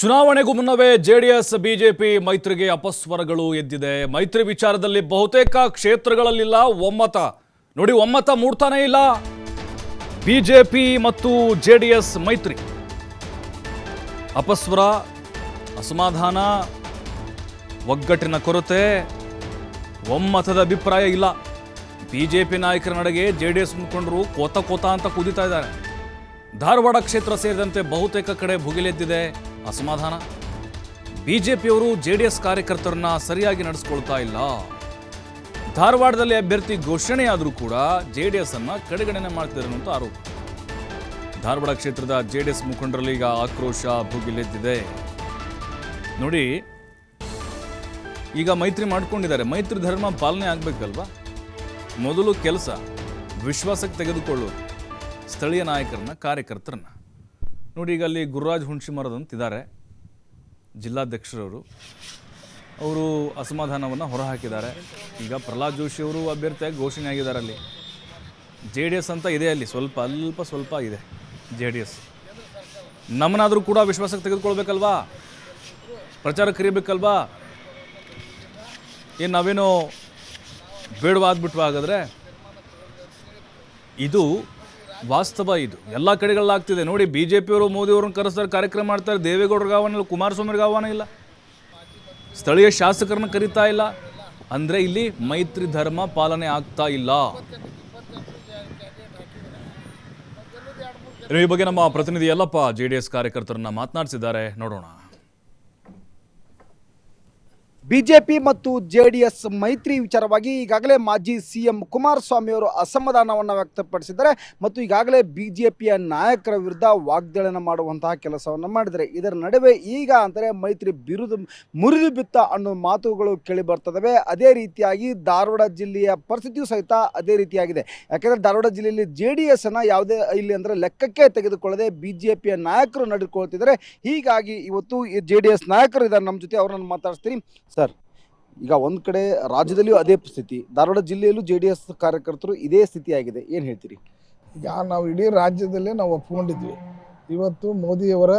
ಚುನಾವಣೆಗೂ ಮುನ್ನವೇ JDS, BJP ಮೈತ್ರಿಗೆ ಅಪಸ್ವರಗಳು ಎದ್ದಿದೆ. ಮೈತ್ರಿ ವಿಚಾರದಲ್ಲಿ ಬಹುತೇಕ ಕ್ಷೇತ್ರಗಳಲ್ಲಿಲ್ಲ ಒಮ್ಮತ. ನೋಡಿ, ಒಮ್ಮತ ಮೂಡ್ತಾನೇ ಇಲ್ಲ. ಬಿಜೆಪಿ ಮತ್ತು ಜೆಡಿಎಸ್ ಮೈತ್ರಿ. ಅಪಸ್ವರ, ಅಸಮಾಧಾನ, ಒಗ್ಗಟ್ಟಿನ ಕೊರತೆ, ಒಮ್ಮತದ ಅಭಿಪ್ರಾಯ ಇಲ್ಲ. ಬಿಜೆಪಿ ನಾಯಕರ ನಡೆಗೆ ಜೆಡಿಎಸ್ ಮುಖಂಡರು ಕೋತ ಕೋತ ಅಂತ ಕುದೀತಾ ಇದ್ದಾರೆ. ಧಾರವಾಡ ಕ್ಷೇತ್ರ ಸೇರಿದಂತೆ ಬಹುತೇಕ ಕಡೆ ಭುಗಿಲೆದ್ದಿದೆ. ಅಸಮಾಧಾನ? ಬಿಜೆಪಿಯವರು ಜೆಡಿಎಸ್ ಕಾರ್ಯಕರ್ತರನ್ನ ಸರಿಯಾಗಿ ನಡೆಸ್ಕೊಳ್ತಾ ಇಲ್ಲ. ಧಾರವಾಡದಲ್ಲಿ ಅಭ್ಯರ್ಥಿ ಘೋಷಣೆಯಾದರೂ ಕೂಡ ಜೆಡಿಎಸ್ ಅನ್ನ ಕಡೆಗಣನೆ ಮಾಡ್ತಿದ್ದಾರೆ ಅನ್ನುವಂಥ ಆರೋಪ. ಧಾರವಾಡ ಕ್ಷೇತ್ರದ ಜೆಡಿಎಸ್ ಮುಖಂಡರಲ್ಲಿ ಈಗ ಆಕ್ರೋಶ ಭುಗಿಲೆದ್ದಿದೆ. ನೋಡಿ, ಈಗ ಮೈತ್ರಿ ಮಾಡ್ಕೊಂಡಿದ್ದಾರೆ. ಮೈತ್ರಿ ಧರ್ಮ ಪಾಲನೆ ಆಗ್ಬೇಕಲ್ವಾ? ಮೊದಲು ಕೆಲಸ, ವಿಶ್ವಾಸಕ್ಕೆ ತೆಗೆದುಕೊಳ್ಳೋದು, ಸ್ಥಳೀಯ ನಾಯಕರನ್ನ, ಕಾರ್ಯಕರ್ತರನ್ನ. ನೋಡಿ ಈಗ ಅಲ್ಲಿ ಗುರುರಾಜ್ ಹುಣ್ಸಿಮರದ ಅಂತಿದ್ದಾರೆ ಜಿಲ್ಲಾಧ್ಯಕ್ಷರವರು. ಅವರು ಅಸಮಾಧಾನವನ್ನು ಹೊರಹಾಕಿದ್ದಾರೆ. ಈಗ ಪ್ರಹ್ಲಾದ್ ಜೋಶಿ ಅವರು ಅಭ್ಯರ್ಥಿಯಾಗಿ ಘೋಷಣೆ ಆಗಿದ್ದಾರೆ ಅಲ್ಲಿ. ಜೆ ಡಿ ಎಸ್ ಅಂತ ಇದೆ ಅಲ್ಲಿ. ಸ್ವಲ್ಪ, ಅಲ್ಪ ಸ್ವಲ್ಪ ಇದೆ ಜೆ ಡಿ ಎಸ್. ನಮ್ಮನ್ನಾದರೂ ಕೂಡ ವಿಶ್ವಾಸಕ್ಕೆ ತೆಗೆದುಕೊಳ್ಬೇಕಲ್ವಾ? ಪ್ರಚಾರ ಕರಿಬೇಕಲ್ವಾ? ಏನು ನಾವೇನೋ ಬೇಡವಾದ್ಬಿಟ್ವಾ ಹಾಗಾದರೆ ಇದು ವಾಸ್ತವ ಇದು. ಎಲ್ಲ ಕಡೆಗಳಲ್ಲಾಗ್ತಿದೆ ನೋಡಿ ಬಿ ಜೆ ಪಿಯವರು ಮೋದಿಯವ್ರನ್ನ ಕರೆಸ್ತಾರೆ, ಕಾರ್ಯಕ್ರಮ ಮಾಡ್ತಾರೆ. ದೇವೇಗೌಡರಿಗೆ ಆಹ್ವಾನ ಇಲ್ಲ ಕುಮಾರಸ್ವಾಮಿಗೆ ಆಹ್ವಾನ ಇಲ್ಲ. ಸ್ಥಳೀಯ ಶಾಸಕರನ್ನ ಕರೀತಾ ಇಲ್ಲ. ಅಂದರೆ ಇಲ್ಲಿ ಮೈತ್ರಿ ಧರ್ಮ ಪಾಲನೆ ಆಗ್ತಾ ಇಲ್ಲ. ಈ ಬಗ್ಗೆ ನಮ್ಮ ಪ್ರತಿನಿಧಿ ಯಲ್ಲಪ್ಪ, ಜೆ ಡಿ ಎಸ್ ಕಾರ್ಯಕರ್ತರನ್ನ ಮಾತನಾಡಿಸಿದ್ದಾರೆ. ನೋಡೋಣ. ಬಿಜೆಪಿ ಮತ್ತು ಜೆಡಿಎಸ್ ಮೈತ್ರಿ ವಿಚಾರವಾಗಿ ಈಗಾಗಲೇ ಮಾಜಿ ಸಿಎಂ ಕುಮಾರಸ್ವಾಮಿ ಅವರು ಅಸಮಾಧಾನವನ್ನು ವ್ಯಕ್ತಪಡಿಸಿದ್ದಾರೆ ಮತ್ತು ಈಗಾಗಲೇ ಬಿಜೆಪಿಯ ನಾಯಕರ ವಿರುದ್ಧ ವಾಗ್ದಾಳಿಯನ್ನು ಮಾಡುವಂತಹ ಕೆಲಸವನ್ನು ಮಾಡಿದರೆ ಇದರ ನಡುವೆ ಈಗ ಅಂದರೆ ಮೈತ್ರಿ ಬಿರುದು ಮುರಿದು ಬಿತ್ತ ಅನ್ನೋ ಮಾತುಗಳು ಕೇಳಿ ಬರ್ತದವೆ. ಅದೇ ರೀತಿಯಾಗಿ ಧಾರವಾಡ ಜಿಲ್ಲೆಯ ಪರಿಸ್ಥಿತಿಯೂ ಸಹಿತ ಅದೇ ರೀತಿಯಾಗಿದೆ. ಯಾಕೆಂದರೆ ಧಾರವಾಡ ಜಿಲ್ಲೆಯಲ್ಲಿ ಜೆ ಡಿ ಎಸ್ ಅನ್ನು ಯಾವುದೇ ಇಲ್ಲಿ ಅಂದರೆ ಲೆಕ್ಕಕ್ಕೆ ತೆಗೆದುಕೊಳ್ಳದೆ ಬಿ ಜೆ ಪಿಯ ನಾಯಕರು ನಡೆದುಕೊಳ್ತಿದ್ದಾರೆ. ಹೀಗಾಗಿ ಇವತ್ತು ಜೆ ಡಿ ಎಸ್ ನಾಯಕರು ಇದ್ದಾರೆ. ನಮ್ಮ ಜೊತೆ ಅವರನ್ನು ಮಾತಾಡ್ತೀನಿ ಸರ್, ಈಗ ಒಂದು ಕಡೆ ರಾಜ್ಯದಲ್ಲಿಯೂ ಅದೇ ಸ್ಥಿತಿ, ಧಾರವಾಡ ಜಿಲ್ಲೆಯಲ್ಲೂ ಜೆ ಡಿ ಎಸ್ ಕಾರ್ಯಕರ್ತರು ಇದೇ ಸ್ಥಿತಿಯಾಗಿದೆ, ಏನು ಹೇಳ್ತೀರಿ? ಈಗ ನಾವು ಇಡೀ ರಾಜ್ಯದಲ್ಲೇ ನಾವು ಒಪ್ಕೊಂಡಿದ್ವಿ. ಇವತ್ತು ಮೋದಿಯವರ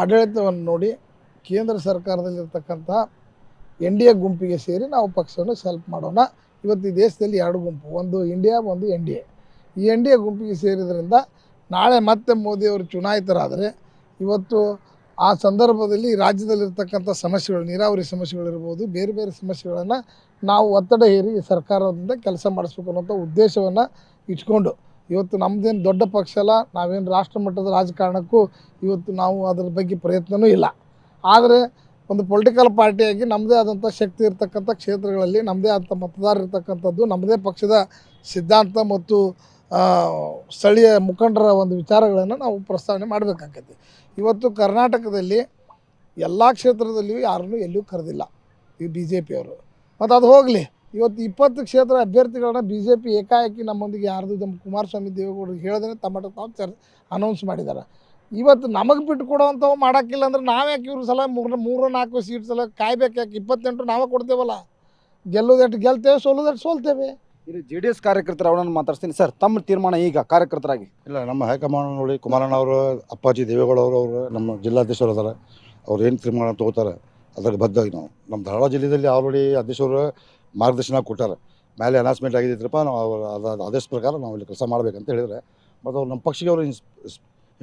ಆಡಳಿತವನ್ನು ನೋಡಿ ಕೇಂದ್ರ ಸರ್ಕಾರದಲ್ಲಿರ್ತಕ್ಕಂಥ ಎನ್ ಡಿ ಎ ಗುಂಪಿಗೆ ಸೇರಿ ನಾವು ಪಕ್ಷವನ್ನು ಸೆಲ್ಪ್ ಮಾಡೋಣ. ಇವತ್ತು ಈ ದೇಶದಲ್ಲಿ ಎರಡು ಗುಂಪು, ಒಂದು ಇಂಡಿಯಾ, ಒಂದು ಎನ್ ಡಿ ಎ. ಈ ಎನ್ ಡಿ ಎ ಗುಂಪಿಗೆ ಸೇರಿದ್ರಿಂದ ನಾಳೆ ಮತ್ತೆ ಮೋದಿಯವರು ಚುನಾಯಿತರಾದರೆ, ಇವತ್ತು ಆ ಸಂದರ್ಭದಲ್ಲಿ ರಾಜ್ಯದಲ್ಲಿರ್ತಕ್ಕಂಥ ಸಮಸ್ಯೆಗಳು, ನೀರಾವರಿ ಸಮಸ್ಯೆಗಳಿರ್ಬೋದು, ಬೇರೆ ಬೇರೆ ಸಮಸ್ಯೆಗಳನ್ನು ನಾವು ಒತ್ತಡ ಹೇರಿ ಸರ್ಕಾರದಿಂದ ಕೆಲಸ ಮಾಡಿಸ್ಬೇಕು ಅನ್ನೋಂಥ ಉದ್ದೇಶವನ್ನು ಇಟ್ಕೊಂಡು, ಇವತ್ತು ನಮ್ಮದೇನು ದೊಡ್ಡ ಪಕ್ಷ ಅಲ್ಲ, ನಾವೇನು ರಾಷ್ಟ್ರ ಮಟ್ಟದ ರಾಜಕಾರಣಕ್ಕೂ ಇವತ್ತು ನಾವು ಅದರ ಬಗ್ಗೆ ಪ್ರಯತ್ನವೂ ಇಲ್ಲ. ಆದರೆ ಒಂದು ಪೊಲಿಟಿಕಲ್ ಪಾರ್ಟಿಯಾಗಿ ನಮ್ಮದೇ ಆದಂಥ ಶಕ್ತಿ ಇರತಕ್ಕಂಥ ಕ್ಷೇತ್ರಗಳಲ್ಲಿ ನಮ್ಮದೇ ಆದಂಥ ಮತದಾರ ಇರ್ತಕ್ಕಂಥದ್ದು ನಮ್ಮದೇ ಪಕ್ಷದ ಸಿದ್ಧಾಂತ ಮತ್ತು ಸ್ಥಳೀಯ ಮುಖಂಡರ ಒಂದು ವಿಚಾರಗಳನ್ನು ನಾವು ಪ್ರಸ್ತಾವನೆ ಮಾಡಬೇಕಾಗತ್ತೆ ಇವತ್ತು ಕರ್ನಾಟಕದಲ್ಲಿ ಎಲ್ಲ ಕ್ಷೇತ್ರದಲ್ಲಿಯೂ ಯಾರನ್ನೂ ಎಲ್ಲೂ ಕರೆದಿಲ್ಲ ಈ ಬಿ ಜೆ ಪಿಯವರು ಮತ್ತು ಅದು ಹೋಗಲಿ, ಇವತ್ತು ಇಪ್ಪತ್ತು ಕ್ಷೇತ್ರ ಅಭ್ಯರ್ಥಿಗಳನ್ನ ಬಿ ಜೆ ಪಿ ಏಕಾಏಕಿ ನಮ್ಮೊಂದಿಗೆ ಯಾರ್ದು ನಮ್ಮ ಕುಮಾರಸ್ವಾಮಿ ದೇವೇಗೌಡರು ಹೇಳಿದ್ರೆ ತಮ್ಮ ತಾವು ಚರ್ ಅನೌನ್ಸ್ ಮಾಡಿದ್ದಾರೆ. ಇವತ್ತು ನಮಗೆ ಬಿಟ್ಟು ಕೊಡೋವಂಥವು ಮಾಡೋಕ್ಕಿಲ್ಲ ಅಂದ್ರೆ ನಾವ್ಯಾಕೆ ಇವ್ರ ಸಲ ಮೂರು ಮೂರು, ನಾಲ್ಕು ಸೀಟ್ ಸಲ ಕಾಯ್ಬೇಕು? ಯಾಕೆ ಇಪ್ಪತ್ತೆಂಟು ನಾವೇ ಕೊಡ್ತೇವಲ್ಲ? ಗೆಲ್ಲೋದಷ್ಟು ಗೆಲ್ತೇವೆ, ಸೋಲೋದಷ್ಟು ಸೋಲ್ತೇವೆ? ಇದು ಜೆ ಡಿ ಎಸ್ ಕಾರ್ಯಕರ್ತರು ಅವರನ್ನು ಮಾತಾಡ್ತೀನಿ ಸರ್ ತಮ್ಮ ತೀರ್ಮಾನ ಈಗ ಕಾರ್ಯಕರ್ತರಾಗಿ. ಇಲ್ಲ ನಮ್ಮ ಹೈಕಮಾಂಡ್ ನೋಡಿ ಕುಮಾರಣ್ಣ ಅವರು ಅಪ್ಪಾಜಿ ದೇವೇಗೌಡ ಅವರು ಅವರು ನಮ್ಮ ಜಿಲ್ಲಾಧ್ಯಕ್ಷರು ಅದಾರೆ ಅವ್ರು ಏನು ತೀರ್ಮಾನ ತಗೋತಾರೆ ಅದಕ್ಕೆ ಬದ್ಧವಾಗಿ ನಾವು. ನಮ್ಮ ಧಾರವಾಡ ಜಿಲ್ಲೆಯಲ್ಲಿ ಆಲ್ರೆಡಿ ಅಧ್ಯಕ್ಷರು ಮಾರ್ಗದರ್ಶನ ಕೊಟ್ಟಾರೆ. ಮೇಲೆ ಅನೌನ್ಸ್ಮೆಂಟ್ ಆಗಿದ್ದಿದ್ರಪ್ಪ ನಾವು ಅವ್ರ ಅದ ಆದೇಶ ಪ್ರಕಾರ ನಾವು ಇಲ್ಲಿ ಕೆಲಸ ಮಾಡಬೇಕಂತ ಹೇಳಿದರೆ ಮತ್ತು ಅವ್ರು ನಮ್ಮ ಪಕ್ಷಕ್ಕೆ ಅವರು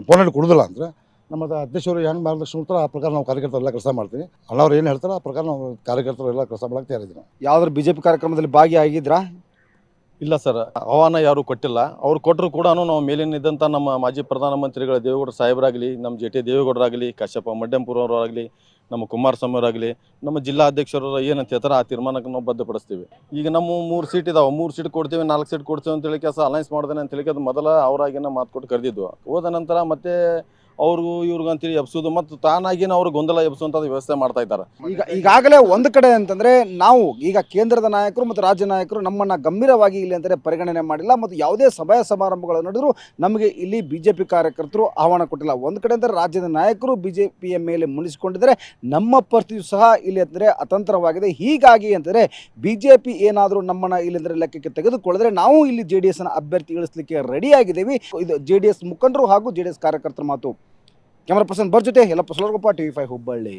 ಇಂಪಾರ್ಟೆಂಟ್ ಕೊಡೋದಿಲ್ಲ ಅಂದರೆ ನಮ್ಮ ಅಧ್ಯಕ್ಷರು ಹೆಂಗೆ ಮಾರ್ಗದರ್ಶನ ಕೊಡ್ತಾರೆ ಆ ಪ್ರಕಾರ ನಾವು ಕಾರ್ಯಕರ್ತರೆಲ್ಲ ಕೆಲಸ ಮಾಡ್ತೀವಿ. ಅಣ್ಣವ್ರು ಏನು ಹೇಳ್ತಾರೆ ಆ ಪ್ರಕಾರ ನಾವು ಕಾರ್ಯಕರ್ತರು ಎಲ್ಲ ಕೆಲಸ ಮಾಡೋಕ್ಕೆ ತಯಾರಿದ್ದೀವಿ ನಾವು. ಯಾವ್ದಾದ್ರು ಬಿ ಜೆ ಪಿ ಕಾರ್ಯಕ್ರಮದಲ್ಲಿ ಭಾಗಿಯಾಗಿದ್ರಾ? ಇಲ್ಲ ಸರ್, ಆಹ್ವಾನ ಯಾರು ಕೊಟ್ಟಿಲ್ಲ. ಅವ್ರು ಕೊಟ್ಟರು ಕೂಡ ನಾವು ಮೇಲಿನಿದ್ದಂಥ ನಮ್ಮ ಮಾಜಿ ಪ್ರಧಾನಮಂತ್ರಿಗಳ ದೇವೇಗೌಡ ಸಾಹೇಬರಾಗಲಿ, ನಮ್ಮ ಜೆ ಟಿ ದೇವೇಗೌಡರಾಗಲಿ, ಕಾಶ್ಯಪ ಮಡ್ಯಂಪುರ ಅವರಾಗಲಿ ನಮ್ಮ ಕುಮಾರಸ್ವಾಮಿ ಅವರಾಗಲಿ ನಮ್ಮ ಜಿಲ್ಲಾ ಅಧ್ಯಕ್ಷರು ಏನಂತ ಹೇಳ್ತಾರೆ ಆ ತೀರ್ಮಾನಕ್ಕೆ ನಾವು ಬದ್ಧಪಡಿಸ್ತೀವಿ. ಈಗ ನಮ್ಮ ಮೂರು ಸೀಟ್ ಇದಾವೆ, ಮೂರು ಸೀಟ್ ಕೊಡ್ತೀವಿ, ನಾಲ್ಕು ಸೀಟ್ ಕೊಡ್ತೀವಿ ಅಂತ ಹೇಳಿ ಕೆಲಸ ಅಲೈನ್ಸ್ ಮಾಡ್ದೇನೆ ಅಂತ ಹೇಳಿ ಅದು ಮೊದಲ ಅವರಾಗಿನ ಮಾತು ಕೊಟ್ಟು ಕರೆದಿದ್ವು ಹೋದ ನಂತರ ಮತ್ತೆ ಅವ್ರಿಗೂ ಇವ್ರಿಗೂ ಅಂತೇಳಿ ಎಬ್ಸೋದು ಮತ್ತು ತಾನಾಗಿನ ಅವ್ರು ಗೊಂದಲ ಎಬ್ಸುವಂಥದ್ದು ವ್ಯವಸ್ಥೆ ಮಾಡ್ತಾ ಇದ್ದಾರೆ. ಈಗ ಈಗಾಗಲೇ ಒಂದು ಕಡೆ ಅಂತಂದ್ರೆ ನಾವು ಈಗ ಕೇಂದ್ರದ ನಾಯಕರು ಮತ್ತು ರಾಜ್ಯ ನಾಯಕರು ನಮ್ಮನ್ನ ಗಂಭೀರವಾಗಿ ಇಲ್ಲಿ ಅಂತಾರೆ ಪರಿಗಣನೆ ಮಾಡಿಲ್ಲ ಮತ್ತು ಯಾವುದೇ ಸಭಾ ಸಮಾರಂಭಗಳು ನಡೆದ್ರು ನಮಗೆ ಇಲ್ಲಿ ಬಿಜೆಪಿ ಕಾರ್ಯಕರ್ತರು ಆಹ್ವಾನ ಕೊಟ್ಟಿಲ್ಲ. ಒಂದು ಕಡೆ ಅಂದರೆ ರಾಜ್ಯದ ನಾಯಕರು ಬಿಜೆಪಿಯ ಮೇಲೆ ಮುನಿಸಿಕೊಂಡಿದ್ದಾರೆ. ನಮ್ಮ ಪರಿಸ್ಥಿತಿಯು ಸಹ ಇಲ್ಲಿ ಅಂದರೆ ಅತಂತ್ರವಾಗಿದೆ. ಹೀಗಾಗಿ ಅಂತಂದರೆ ಬಿಜೆಪಿ ಏನಾದರೂ ನಮ್ಮನ್ನ ಇಲ್ಲಿ ಅಂದರೆ ಲೆಕ್ಕಕ್ಕೆ ತೆಗೆದುಕೊಳ್ಳಿದ್ರೆ ನಾವು ಇಲ್ಲಿ ಜೆ ಡಿ ಎಸ್ನ ಅಭ್ಯರ್ಥಿ ಇಳಿಸಲಿಕ್ಕೆ ರೆಡಿ ಆಗಿದ್ದೀವಿ. ಇದು ಜೆ ಡಿ ಎಸ್ ಮುಖಂಡರು ಹಾಗೂ ಜೆ ಎಸ್ ಕಾರ್ಯಕರ್ತರ ಮಾತು. ಕ್ಯಾಮರಾ ಪರ್ಸನ್ ಬರ್ ಜೊತೆ ಎಲ್ಲ ಸೊಲರ್ಗೊಪ್ಪ ಟಿ ವಿ ಫೈವ್ ಹುಬ್ಬಳ್ಳಿ.